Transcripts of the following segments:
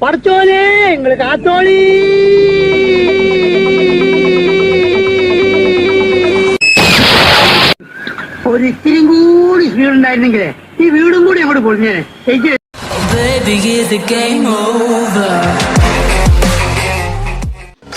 പടച്ചോനെ നിങ്ങള് കാത്തോളി ഒരിത്തിരി കൂടി സ്പീഡ് ഉണ്ടായിരുന്നെങ്കിലേ ഈ വീടും കൂടി അങ്ങോട്ട് പൊളിഞ്ഞേനെ എനിക്ക് Baby, is the game over?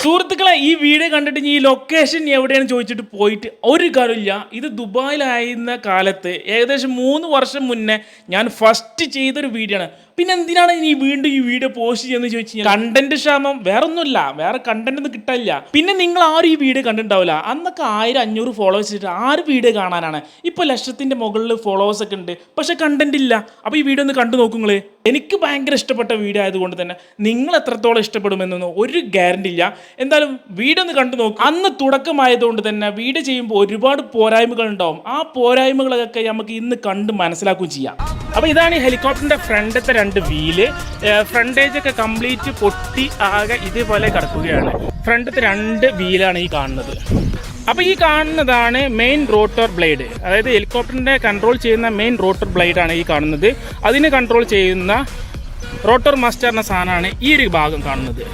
സുഹൃത്തുക്കളെ ഈ വീഡിയോ കണ്ടിട്ട് ഈ ലൊക്കേഷൻ എവിടെയാണ് ചോദിച്ചിട്ട് പോയിട്ട് ഒരു കാര്യമില്ല ഇത് ദുബായിലായിരുന്ന കാലത്ത് ഏകദേശം മൂന്ന് വർഷം മുന്നേ ഞാൻ ഫസ്റ്റ് ചെയ്തൊരു വീഡിയോ ആണ്. പിന്നെ എന്തിനാണ് ഇനി വീണ്ടും ഈ വീഡിയോ പോസ്റ്റ് ചെയ്യുന്നത് ചോദിച്ചു കണ്ടന്റ് ക്ഷാമം. വേറെ ഒന്നുമില്ല വേറെ കണ്ടന്റ് ഒന്നും കിട്ടില്ല പിന്നെ നിങ്ങൾ ആരും ഈ വീഡിയോ കണ്ടിട്ടുണ്ടാവില്ല. അന്നൊക്കെ ആയിരം അഞ്ഞൂറ് ഫോളോവേഴ്സ് ഇട്ട് ആറ് വീഡിയോ കാണാനാണ്? ഇപ്പോൾ ലക്ഷത്തിന്റെ മുകളിൽ ഫോളോവേഴ്സ് ഒക്കെ ഉണ്ട്. പക്ഷെ കണ്ടന്റ് ഇല്ല. അപ്പോൾ ഈ വീഡിയോ ഒന്ന് കണ്ടു നോക്കുങ്ങൾ എനിക്ക് ഭയങ്കര ഇഷ്ടപ്പെട്ട വീഡിയോ ആയതുകൊണ്ട് തന്നെ നിങ്ങൾ എത്രത്തോളം ഇഷ്ടപ്പെടുമെന്നൊന്നും ഒരു ഗ്യാരണ്ടി ഇല്ല. എന്തായാലും വീടൊന്ന് കണ്ടു നോക്കും. അന്ന് തുടക്കമായതുകൊണ്ട് തന്നെ വീട് ചെയ്യുമ്പോൾ ഒരുപാട് പോരായ്മകൾ ഉണ്ടാവും. ആ പോരായ്മകളൊക്കെ നമുക്ക് ഇന്ന് കണ്ട് മനസ്സിലാക്കുകയും ചെയ്യാം. അപ്പോൾ ഇതാണ് ഈ ഹെലികോപ്റ്ററിന്റെ ഫ്രണ്ടത്തെ രണ്ട് വീൽ. ഫ്രണ്ടേജ് ഒക്കെ കംപ്ലീറ്റ് പൊട്ടി ആകെ ഇതേപോലെ കിടക്കുകയാണ്. ഫ്രണ്ടത്തെ രണ്ട് വീലാണ് ഈ കാണുന്നത്. അപ്പോൾ ഈ കാണുന്നതാണ് മെയിൻ റോട്ടർ ബ്ലേഡ് അതായത് ഹെലികോപ്റ്ററിന്റെ കൺട്രോൾ ചെയ്യുന്ന മെയിൻ റോട്ടർ ബ്ലേഡ് ആണ് ഈ കാണുന്നത്. അതിനെ കൺട്രോൾ ചെയ്യുന്ന റോട്ടർ മാസ്റ്റർ എന്ന സാധനമാണ് ഈ ഒരു ഭാഗം കാണുന്നത്.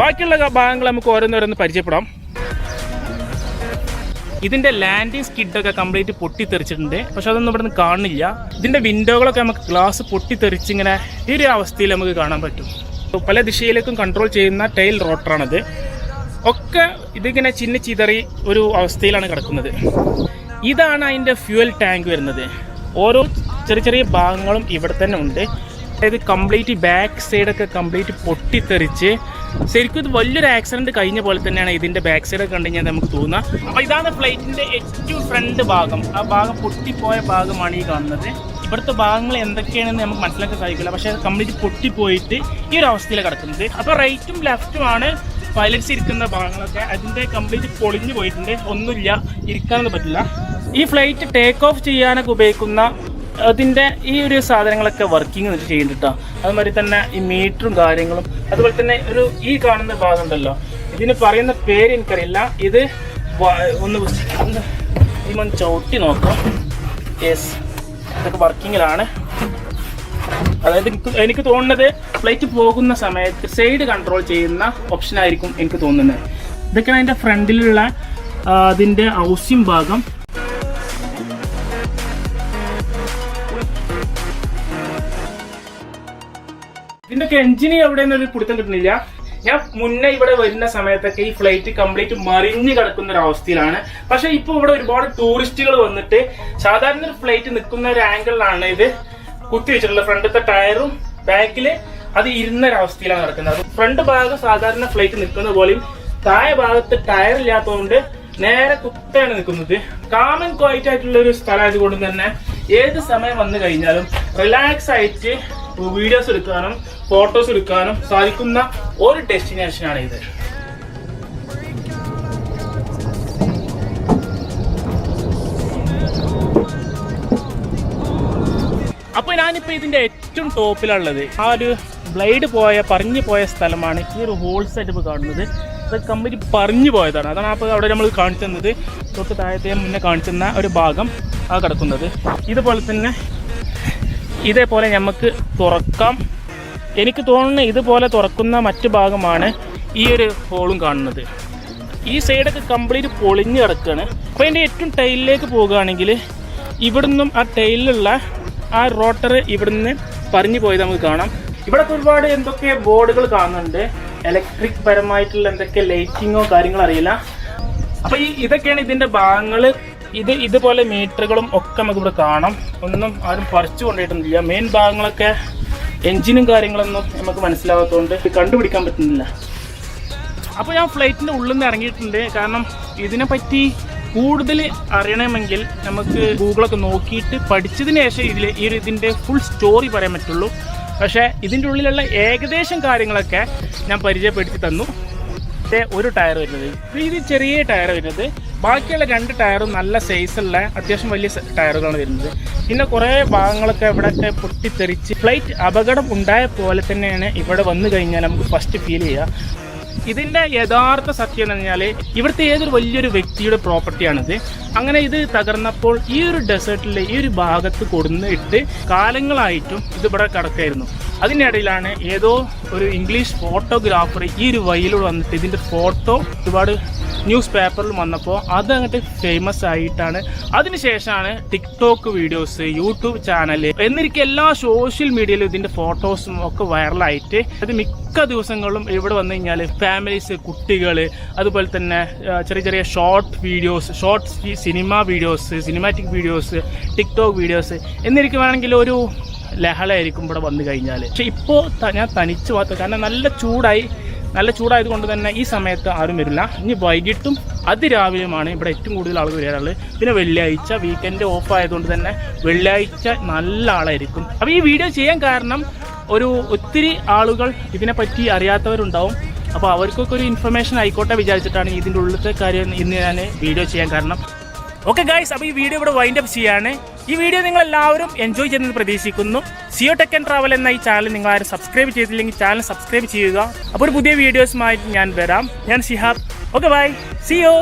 ബാക്കിയുള്ള ഭാഗങ്ങൾ നമുക്ക് ഓരോന്നോരോന്ന് പരിചയപ്പെടാം. ഇതിന്റെ ലാൻഡിങ് സ്കിഡൊക്കെ കംപ്ലീറ്റ് പൊട്ടിത്തെറിച്ചിട്ടുണ്ട്. പക്ഷെ അതൊന്നും ഇവിടെ നിന്ന് കാണുന്നില്ല. ഇതിന്റെ വിൻഡോകളൊക്കെ നമുക്ക് ഗ്ലാസ് പൊട്ടിത്തെറിച്ച് ഇങ്ങനെ ഈ ഒരു അവസ്ഥയിൽ നമുക്ക് കാണാൻ പറ്റും. പല ദിശയിലേക്കും കൺട്രോൾ ചെയ്യുന്ന ടൈൽ റോട്ടറാണത് ഒക്കെ ഇതിങ്ങനെ ചിന്ന ചിതറി ഒരു അവസ്ഥയിലാണ് കിടക്കുന്നത്. ഇതാണ് അതിന്റെ ഫ്യൂവൽ ടാങ്ക് വരുന്നത്. ഓരോ ചെറിയ ചെറിയ ഭാഗങ്ങളും ഇവിടെ തന്നെ ഉണ്ട്. അതായത് കംപ്ലീറ്റ് ബാക്ക് സൈഡൊക്കെ കംപ്ലീറ്റ് പൊട്ടിത്തെറിച്ച് ശരിക്കും ഇത് വലിയൊരു ആക്സിഡന്റ് കഴിഞ്ഞ പോലെ തന്നെയാണ് ഇതിന്റെ ബാക്ക് സൈഡ് കണ്ടു കഴിഞ്ഞാൽ നമുക്ക് തോന്നുക അപ്പോൾ ഇതാണ് ഫ്ലൈറ്റിന്റെ ഏറ്റവും ഫ്രണ്ട് ഭാഗം. ആ ഭാഗം പൊട്ടിപ്പോയ ഭാഗമാണ് ഈ കാണുന്നത്. ഇവിടുത്തെ ഭാഗങ്ങൾ എന്തൊക്കെയാണെന്ന് നമുക്ക് മനസ്സിലാക്കാൻ സാധിക്കില്ല. പക്ഷേ കംപ്ലീറ്റ് പൊട്ടിപ്പോയിട്ട് ഈ ഒരു അവസ്ഥയിൽ കിടക്കുന്നത്. അപ്പൊ റൈറ്റും ലെഫ്റ്റുമാണ് പൈലറ്റ്സ് ഇരിക്കുന്ന ഭാഗങ്ങളൊക്കെ. അതിന്റെ കംപ്ലീറ്റ് പൊളിഞ്ഞു പോയിട്ടുണ്ട്. ഒന്നുമില്ല ഇരിക്കാനൊന്നും പറ്റില്ല. ഈ ഫ്ലൈറ്റ് ടേക്ക് ഓഫ് ചെയ്യാനൊക്കെ ഉപയോഗിക്കുന്ന അതിന്റെ ഈ ഒരു സാധനങ്ങളൊക്കെ വർക്കിംഗ് വെച്ച് അതുമാതിരി തന്നെ ഈ മീറ്ററും കാര്യങ്ങളും അതുപോലെ തന്നെ ഒരു ഈ കാണുന്ന ഭാഗം ഉണ്ടല്ലോ. ഇതിന് പറയുന്ന പേര് എനിക്കറിയില്ല. ഇത് ഒന്ന് ഒന്ന് ചവിട്ടി നോക്കാം. യെസ് ഇതൊക്കെ വർക്കിങ്ങിലാണ് അതായത് എനിക്ക് തോന്നുന്നത് ഫ്ലൈറ്റ് പോകുന്ന സമയത്ത് സൈഡ് കൺട്രോൾ ചെയ്യുന്ന ഓപ്ഷൻ ആയിരിക്കും എനിക്ക് തോന്നുന്നത്. ഇതൊക്കെയാണ് അതിന്റെ ഫ്രണ്ടിലുള്ള അതിന്റെ ഔസ്യം ഭാഗം. ഇതിന്റെയൊക്കെ എഞ്ചിന് എവിടെ നിന്ന് പിടുത്തം കിട്ടുന്നില്ല. ഞാൻ മുന്നേ ഇവിടെ വരുന്ന സമയത്തൊക്കെ ഈ ഫ്ലൈറ്റ് കംപ്ലീറ്റ് മറിഞ്ഞ് കിടക്കുന്ന ഒരു അവസ്ഥയിലാണ്. പക്ഷെ ഇപ്പോൾ ഇവിടെ ഒരുപാട് ടൂറിസ്റ്റുകൾ വന്നിട്ട് സാധാരണ ഒരു ഫ്ലൈറ്റ് നിൽക്കുന്ന ഒരു ആംഗിളിലാണ് ഇത് കുത്തി വെച്ചിട്ടുള്ളത്. ഫ്രണ്ടത്തെ ടയറും ബാക്കിൽ അത് ഇരുന്ന ഒരു അവസ്ഥയിലാണ് നടക്കുന്നത്. ഫ്രണ്ട് ഭാഗം സാധാരണ ഫ്ലൈറ്റ് നിൽക്കുന്ന പോലെയും താഴെ ഭാഗത്ത് ടയർ ഇല്ലാത്തതുകൊണ്ട് നേരെ കുത്തയാണ് നിൽക്കുന്നത്. കാമൻ ക്വൈറ്റ് ആയിട്ടുള്ള ഒരു സ്ഥലമായതുകൊണ്ട് തന്നെ ഏത് സമയം വന്നു കഴിഞ്ഞാലും റിലാക്സ് ആയിട്ട് വീഡിയോസ് എടുക്കാനും ഫോട്ടോസ് എടുക്കാനും സാധിക്കുന്ന ഒരു ഡെസ്റ്റിനേഷനാണ് ഇത്. അപ്പോൾ ഞാനിപ്പോൾ ഇതിന്റെ ഏറ്റവും ടോപ്പിലുള്ളത് ആ ഒരു ബ്ലേഡ് പോയ പറഞ്ഞു പോയ സ്ഥലമാണ് ഈ ഒരു ഹോൾ സെറ്റപ്പ് കാണുന്നത്. അത് കമ്പനി പറഞ്ഞു പോയതാണ്. അതാണ് അപ്പോൾ അവിടെ നമ്മൾ കാണിച്ചു തന്നത്. തൊട്ട് താഴത്തെ മുന്നേ കാണിച്ചുന്ന ഒരു ഭാഗം ആ കിടക്കുന്നത്. ഇതുപോലെ തന്നെ ഇതേപോലെ നമുക്ക് തുറക്കാം. എനിക്ക് തോന്നുന്നു ഇതുപോലെ തുറക്കുന്ന മറ്റു ഭാഗമാണ് ഈ ഒരു ഹോളും കാണുന്നത്. ഈ സൈഡൊക്കെ കംപ്ലീറ്റ് പൊളിഞ്ഞ് കിടക്കുകയാണ് അപ്പോൾ അതിന്റെ ഏറ്റവും ടൈലിലേക്ക് പോകുകയാണെങ്കിൽ ഇവിടുന്നും ആ ടൈലിലുള്ള ആ റോട്ടർ ഇവിടുന്ന് പറഞ്ഞു പോയത് നമുക്ക് കാണാം. ഇവിടെ ഒരുപാട് എന്തൊക്കെ ബോർഡുകൾ കാണുന്നുണ്ട്. ഇലക്ട്രിക് പരമായിട്ടുള്ള എന്തൊക്കെ ലൈറ്റിങ്ങോ കാര്യങ്ങളോ അറിയില്ല. അപ്പോൾ ഈ ഇതൊക്കെയാണ് ഇതിന്റെ ഭാഗങ്ങൾ ഇത് ഇതുപോലെ മീറ്ററുകളും ഒക്കെ നമുക്ക് ഇവിടെ കാണാം. ഒന്നും ആരും പറിച്ചു കൊണ്ടിട്ടില്ല മെയിൻ ഭാഗങ്ങളൊക്കെ എഞ്ചിനും കാര്യങ്ങളൊന്നും നമുക്ക് മനസ്സിലാവാത്തതുകൊണ്ട് കണ്ടുപിടിക്കാൻ പറ്റുന്നില്ല. അപ്പോൾ ഞാൻ ഫ്ലൈറ്റിന്റെ ഉള്ളിൽ നിന്ന് ഇറങ്ങിയിട്ടുണ്ട്. കാരണം ഇതിനെപ്പറ്റി കൂടുതൽ അറിയണമെങ്കിൽ നമുക്ക് ഗൂഗിളൊക്കെ നോക്കിയിട്ട് പഠിച്ചതിന് ശേഷം ഇതിൽ ഈ ഒരു ഇതിന്റെ ഫുൾ സ്റ്റോറി പറയാൻ പറ്റുള്ളൂ. പക്ഷേ ഇതിന്റെ ഉള്ളിലുള്ള ഏകദേശം കാര്യങ്ങളൊക്കെ ഞാൻ പരിചയപ്പെടുത്തി തന്നു. ഒരു ടയർ വരുന്നത്. ഇത് ചെറിയ ടയർ വരുന്നത്. ബാക്കിയുള്ള രണ്ട് ടയറും നല്ല സൈസുള്ള അത്യാവശ്യം വലിയ ടയറുകളാണ് വരുന്നത്. പിന്നെ കുറേ ഭാഗങ്ങളൊക്കെ ഇവിടെയൊക്കെ പൊട്ടിത്തെറിച്ച് ഫ്ലൈറ്റ് അപകടം ഉണ്ടായ പോലെ തന്നെയാണ് ഇവിടെ വന്നു കഴിഞ്ഞാൽ നമുക്ക് ഫസ്റ്റ് ഫീൽ ചെയ്യുക. ഇതിന്റെ യഥാർത്ഥ സത്യം എന്ന് പറഞ്ഞാൽ ഇവിടുത്തെ ഏതൊരു വലിയൊരു വ്യക്തിയുടെ പ്രോപ്പർട്ടിയാണിത് അങ്ങനെ ഇത് തകർന്നപ്പോൾ ഈ ഒരു ഡെസേർട്ടിൽ ഈ ഒരു ഭാഗത്ത് കൊടുന്നിട്ട് കാലങ്ങളായിട്ടും ഇത് ഇവിടെ കിടക്കായിരുന്നു. അതിനിടയിലാണ് ഏതോ ഒരു ഇംഗ്ലീഷ് ഫോട്ടോഗ്രാഫർ ഈ ഒരു വഴിയിലൂടെ വന്നിട്ട് ഇതിന്റെ ഫോട്ടോ ഒരുപാട് ന്യൂസ് പേപ്പറിൽ വന്നപ്പോൾ അത് അങ്ങോട്ട് ഫേമസ് ആയിട്ടാണ്. അതിനുശേഷമാണ് ടിക്ടോക്ക് വീഡിയോസ് യൂട്യൂബ് ചാനൽ എന്നിരിക്കെ എല്ലാ സോഷ്യൽ മീഡിയയിലും ഇതിന്റെ ഫോട്ടോസും ഒക്കെ വൈറലായിട്ട് അത് മിക്ക ദിവസങ്ങളിലും ഇവിടെ വന്നു കഴിഞ്ഞാൽ ഫാമിലീസ് കുട്ടികൾ അതുപോലെ തന്നെ ചെറിയ ചെറിയ short videos short cinema videos cinematic videos TikTok videos എന്നിരിക്കുവാണെങ്കിൽ ഒരു ലഹളയായിരിക്കും ഇവിടെ വന്നു കഴിഞ്ഞാൽ പക്ഷെ ഇപ്പോൾ ഞാൻ തനിച്ച് പോകാത്ത കാരണം നല്ല ചൂടായി നല്ല ചൂടായത് കൊണ്ട് തന്നെ ഈ സമയത്ത് ആരും വരില്ല. ഇനി വൈകിട്ടും അതിരാവിലെയുമാണ് ഇവിടെ ഏറ്റവും കൂടുതൽ ആളുകൾ വരാറുള്ളത്. പിന്നെ വെള്ളിയാഴ്ച വീക്കെൻഡ് ഓഫ് ആയതുകൊണ്ട് തന്നെ വെള്ളിയാഴ്ച നല്ല ആളായിരിക്കും. അപ്പോൾ ഈ വീഡിയോ ചെയ്യാൻ കാരണം ഒരു ഒത്തിരി ആളുകൾ ഇതിനെപ്പറ്റി അറിയാത്തവരുണ്ടാവും. അപ്പോൾ അവർക്കൊക്കെ ഒരു ഇൻഫർമേഷൻ ആയിക്കോട്ടെ വിചാരിച്ചിട്ടാണ് ഇതിന്റെ ഉള്ളിലത്തെ കാര്യം ഇന്ന് ഞാൻ വീഡിയോ ചെയ്യാൻ കാരണം. ഓക്കെ ഗൈസ് അപ്പോൾ ഈ വീഡിയോ ഇവിടെ വൈൻഡ് അപ്പ് ചെയ്യാണ്. ഈ വീഡിയോ നിങ്ങൾ എല്ലാവരും എൻജോയ് ചെയ്യുന്നത് പ്രതീക്ഷിക്കുന്നു. സിയോ ടെക് ആൻഡ് ട്രാവൽ എന്ന ഈ ചാനൽ നിങ്ങൾ ആരും സബ്സ്ക്രൈബ് ചെയ്തില്ലെങ്കിൽ ചാനൽ സബ്സ്ക്രൈബ് ചെയ്യുക. അപ്പോൾ ഒരു പുതിയ വീഡിയോസുമായിട്ട് ഞാൻ വരാം. ഞാൻ ഷിഹാബ്. ഓക്കെ ബൈ സിയോ